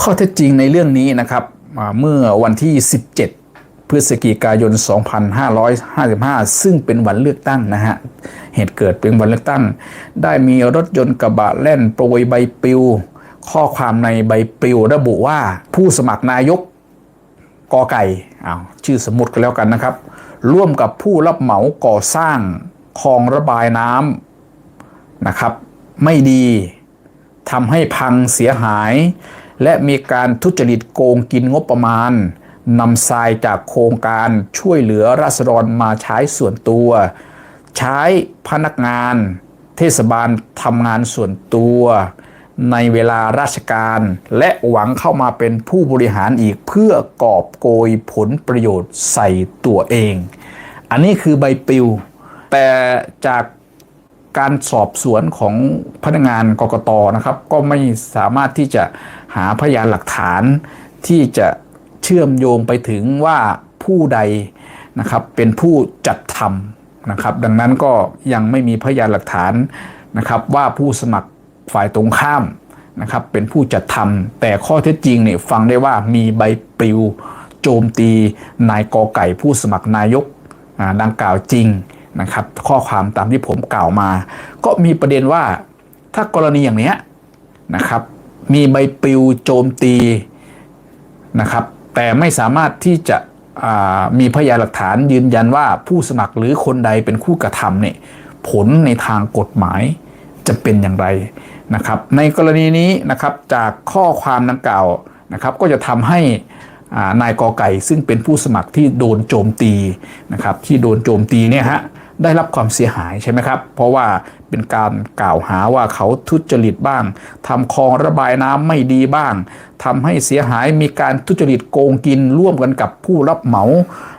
ข้อเท็จจริงในเรื่องนี้นะครับเมื่อวันที่ 17 พฤศจิกายน 2555 ซึ่งเป็นวันเลือกตั้งนะฮะ เหตุเกิดเป็นวันเลือกตั้ง ได้มีรถยนต์กระบะแล่นโปรยใบปลิว ข้อความในใบปลิวระบุว่าผู้สมัครนายกกอไก่อ้าวชื่อสมมติกันแล้วกันนะครับ ร่วมกับผู้รับเหมาก่อสร้างคลองระบายน้ำนะครับ ไม่ดีทำให้พังเสียหาย และมีการทุจริตโกงกินงบประมาณนำทรายจากโครงการช่วยเหลือราษฎรมาใช้ส่วนตัว ใช้พนักงาน เทศบาลทำงานส่วนตัว ในเวลาราชการ และหวังเข้ามาเป็นผู้บริหารอีกเพื่อกอบโกยผลประโยชน์ใส่ตัวเอง อันนี้คือใบปลิว แต่จากการสอบสวนของพนักงานกกตนะครับ ก็ไม่สามารถที่จะ หาพยานหลักฐานที่จะเชื่อมโยงไปถึงว่าผู้ใดนะครับเป็นผู้จัดทำนะครับ ดังนั้นก็ยังไม่มีพยานหลักฐานนะครับ ว่าผู้สมัครฝ่ายตรงข้ามนะครับ เป็นผู้จัดทำแต่ข้อเท็จจริงเนี่ยฟังได้ว่ามีใบปลิวโจมตีนายกอไก่ผู้สมัครนายกอ่าดังกล่าวจริงนะครับ ข้อความตามที่ผมกล่าวมา ก็มีประเด็นว่าถ้ากรณีอย่างเนี้ยนะครับ มีใบปลิวโจมตีนะครับ แต่ไม่สามารถที่จะมีพยานหลักฐานยืนยันว่าผู้สมัครหรือคนใดเป็นผู้กระทำเนี่ยผลในทางกฎหมายจะเป็นอย่างไรนะครับ ในกรณีนี้นะครับจากข้อความดังกล่าวนะครับ ก็จะทำให้นายกอไก่ซึ่งเป็นผู้สมัครที่โดนโจมตีนะครับ ที่โดนโจมตีเนี่ยฮะ ได้รับความเสียหายใช่ไหมครับ เพราะว่าเป็นการกล่าวหาว่าเขาทุจริตบ้างทำคลองระบายน้ำไม่ดีบ้างทำให้เสียหายมีการทุจริตโกงกินร่วมกันกับผู้รับเหมา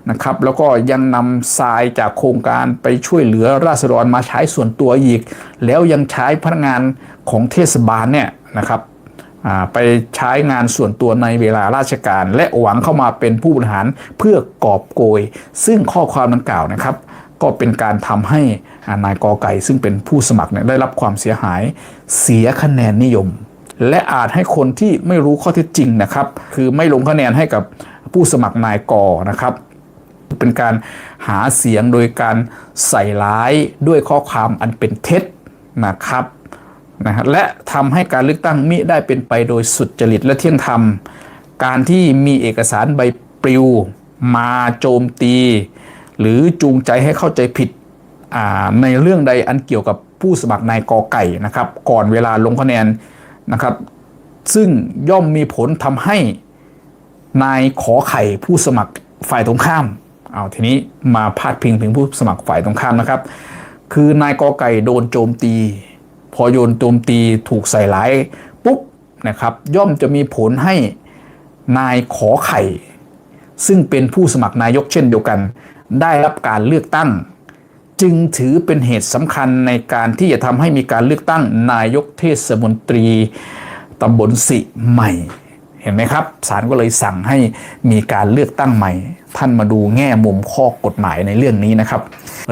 นะครับ แล้วก็ยังนำทรายจากโครงการไปช่วยเหลือราษฎรมาใช้ส่วนตัวอีก แล้วยังใช้พนักงานของเทศบาลเนี่ยนะครับไปใช้งานส่วนตัวในเวลาราชการ และหวังเข้ามาเป็นผู้บริหารเพื่อกอบโกย ซึ่งข้อความดังกล่าวนะครับ ก็เป็นการทำให้นายกอไก่ ซึ่งเป็นผู้สมัครเนี่ยได้รับความเสียหายเสียคะแนนนิยม และอาจให้คนที่ไม่รู้ข้อเท็จจริงนะครับ คือไม่ลงคะแนนให้กับผู้สมัครนายกอนะครับ เป็นการหาเสียงโดยการใส่ร้ายด้วยข้อความอันเป็นเท็จนะครับนะฮะและทำให้การเลือกตั้งมิได้เป็นไปโดยสุดจริตและเที่ยงธรรม การที่มีเอกสารใบปลิว มาโจมตี หรือจูงใจให้เข้าใจผิดในเรื่องใดอันเกี่ยวกับผู้สมัครนายกอไก่นะครับก่อนเวลาลงคะแนนนะครับ ซึ่งย่อมมีผลทำให้นายขอไข่ผู้สมัครฝ่ายตรงข้ามเอาทีนี้มาพาดพิงถึงผู้สมัครฝ่ายตรงข้ามนะครับ คือนายกอไก่โดนโจมตี พอโยนโจมตีถูกใส่ร้ายปุ๊บนะครับ ย่อมจะมีผลให้นายขอไข่ ซึ่งเป็นผู้สมัครนายกเช่นเดียวกัน ได้รับการเลือกตั้ง จึงถือเป็นเหตุสำคัญในการที่จะทำให้มีการเลือกตั้งนายกเทศมนตรีตำบลสิใหม่ เห็นไหมครับศาลก็เลยสั่งให้มีการเลือกตั้งใหม่ ท่านมาดูแง่มุมข้อกฎหมายในเรื่องนี้นะครับ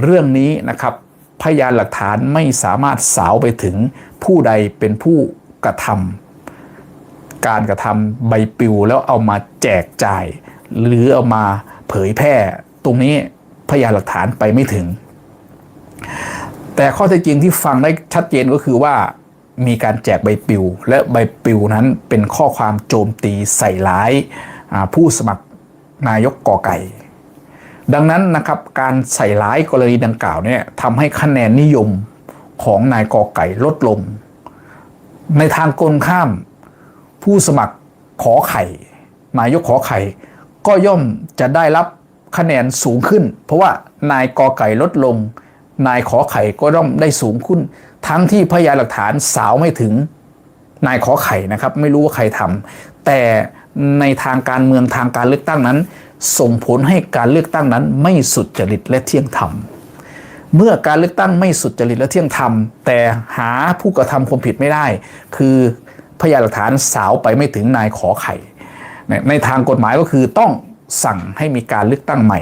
เรื่องนี้นะครับพยานหลักฐานไม่สามารถสาวไปถึงผู้ใดเป็นผู้กระทำการกระทำใบปลิวแล้วเอามาแจกจ่าย หรือเอามาเผยแพร่ ตรงนี้พยานหลักฐานไปไม่ถึง แต่ข้อเท็จจริงที่ฟังได้ชัดเจนก็คือว่ามีการแจกใบปลิว และใบปลิวนั้นเป็นข้อความโจมตีใส่ร้ายผู้สมัครนายกกอไก่ ดังนั้นนะครับการใส่ร้ายกรณีดังกล่าวเนี่ยทำให้คะแนนนิยมของนายกอไก่ลดลง ในทางกลข้าม ผู้สมัครขอไข่ นายกขอไข่ ก็ย่อมจะได้รับ คะแนนสูงขึ้น เพราะว่านายกอไก่ลดลง นายขอไข่ก็ย่อมได้สูงขึ้น ทั้งที่พยานหลักฐานสาวไม่ถึงนายขอไข่นะครับ ไม่รู้ว่าใครทำแต่ในทางการเมืองทางการเลือกตั้งนั้น ส่งผลให้การเลือกตั้งนั้น ไม่สุดจริตและเที่ยงธรรมเมื่อการเลือกตั้งไม่สุดจริตและเที่ยงธรรม แต่หาผู้กระทำความผิดไม่ได้ คือพยานหลักฐานสาวไปไม่ถึงนายขอไข่ ในทางกฎหมายก็คือต้อง สั่งให้มีการเลือกตั้งใหม่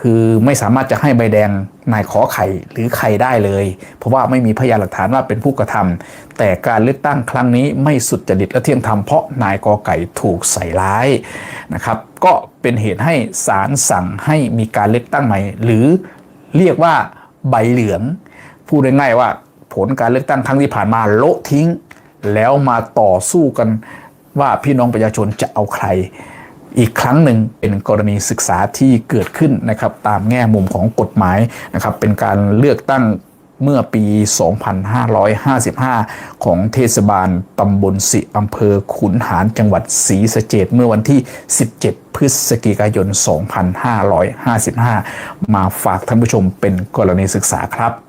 คือไม่สามารถจะให้ใบแดงนายขอไข่หรือใครได้เลย เพราะว่าไม่มีพยานหลักฐานว่าเป็นผู้กระทำแต่การเลือกตั้งครั้งนี้ไม่สุดจริตและเที่ยงธรรมเพราะนายกอไก่ถูกใส่ร้ายนะครับ ก็เป็นเหตุให้ศาลสั่งให้มีการเลือกตั้งใหม่ หรือเรียกว่าใบเหลืองพูดง่ายๆว่าผลการเลือกตั้งครั้งที่ผ่านมาโละทิ้ง แล้วมาต่อสู้กันว่าพี่น้องประชาชนจะเอาใคร อีกครั้งหนึ่งเป็นกรณีศึกษาที่เกิดขึ้นนะครับตามแง่มุมของกฎหมายนะครับเป็นการเลือกตั้งเมื่อปี 2555 ของเทศบาลตำบลสิอำเภอขุนหารจังหวัดศรีสะเกดเมื่อวันที่ 17 พฤศจิกายน 2555 มาฝากท่านผู้ชมเป็นกรณีศึกษาครับ